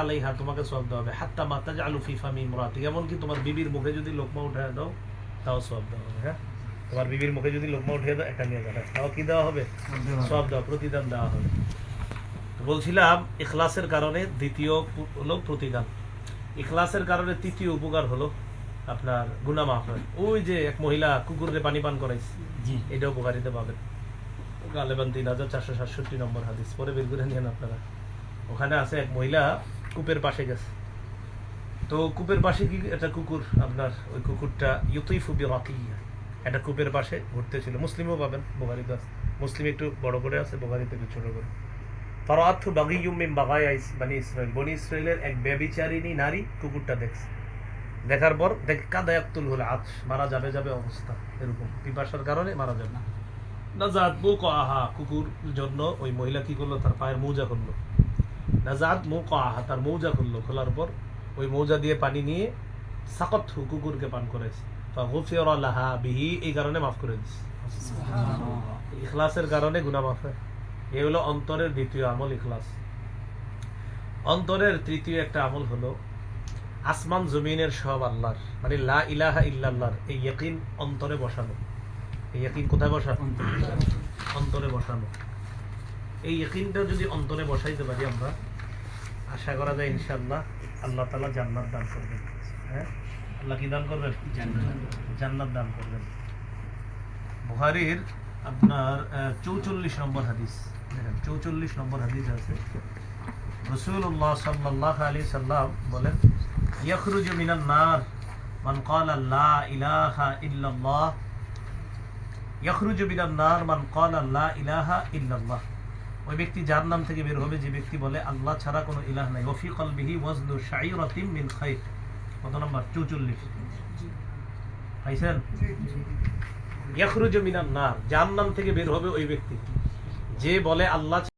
আলাইহা তোমাকে সব দেওয়া হবে। হাত্তা মাতা আলু ফিফা এমনকি তোমার বিবির মুখে যদি লোকমা উঠে দাও তাও সব দেওয়া হবে হ্যাঁ? তোমার বিবির মুখে যদি লোকমা উঠে দাও একটা নিয়ে যাবে। তাও কি দেওয়া হবে? সব দেওয়া প্রতিদান দেওয়া হবে। বলছিলাম ইখলাসের কারণে দ্বিতীয় হলো প্রতিদান। ইখলাসের কারণে তৃতীয় উপকার হলো আপনার গুনা মাফ হয়। ওই যে এক মহিলা কুকুরকে পানি পান করাইছে জি। এটা উপকারিতা পাবেন। গালেবান তিন হাজার চারশো সাতষট্টি নম্বর হাদিস পরে বের করে নিয়েন আপনারা। ওখানে আছে এক মহিলা কূপের পাশে গেছে। তো কূপের পাশে কি একটা কুকুর? আপনার ওই কুকুরটা ইউতুই ফুবি রকি একটা কূপের পাশে ঘুরতেছিল। মুসলিমও পাবেন বোগারিতে আছে। মুসলিম একটু বড় করে আছে বোগারিতে একটু ছোট করে। ফারাথু বাগিয়ুম মিন বাগায় বানি ইসরায়েল বনি ইসরায়েলের এক ব্যবিচারিণী নারী কুকুরটা দেখছে। দেখার পর দেখ কাদায়াক্তুল হলে আজ। মারা যাবে যাবে অবস্থা এরকম। পিপাসার কারণে মারা যাবে নাজাত মুখ আহা কুকুর জন্য ওই মহিলা কি করল? তার পায়ের মৌজা করল নাজাত আহা তার মৌজা করল খোলার পর ওই মৌজা দিয়ে পানি নিয়ে সাকত কুকুরকে পান করেছে লাহা বিহি এই কারণে মাফ করে দিচ্ছে ইখলাসের কারণে মাফ হয়। এ হলো অন্তরের দ্বিতীয় আমল ইখলাস। অন্তরের তৃতীয় একটা আমল হলো আসমান জমিনের সব আল্লাহর মানে লা ইলাহা ইল্লাল্লাহর এই ইয়াকিন অন্তরে বসানো। এই ইয়াকিন কোথায় বসানো? অন্তরে বসানো। এই ইয়াকিনটা যদি অন্তরে বসাইতে পারি আমরা আশা করা যায় ইনশাআল্লাহ আল্লাহ তাআলা জান্নাত দান করবেন। হ্যাঁ? আল্লাহ কি দান করবেন? জান্নাত দান করবেন। বুখারীর আপনার চৌচল্লিশ নম্বর হাদিস। দেখেন চৌচল্লিশ নম্বর হাদিস আছে। রসুল্লাহ সাল্লাহ আলী সাল্লাম বলেন ইয়াখরুজ মিনান নার মান ক্বালা লা ইলাহা ইল্লাল্লাহ। ইয়াখরুজ মিনান নার মান ক্বালা লা ইলাহা ইল্লাল্লাহ। ওই ব্যক্তি যার নাম থেকে বের হবে যে ব্যক্তি বলে আল্লাহ ছাড়া কোনো ইলাহ নাই। ওফি কলবিহি ওয়াজনু শাইরাতিম মিন খাইর। কত নম্বর? 44 পাইছেন? ইয়াখরুজ মিনান নার। যার নাম থেকে বের হবে ওই ব্যক্তি। যে বলে আল্লাহ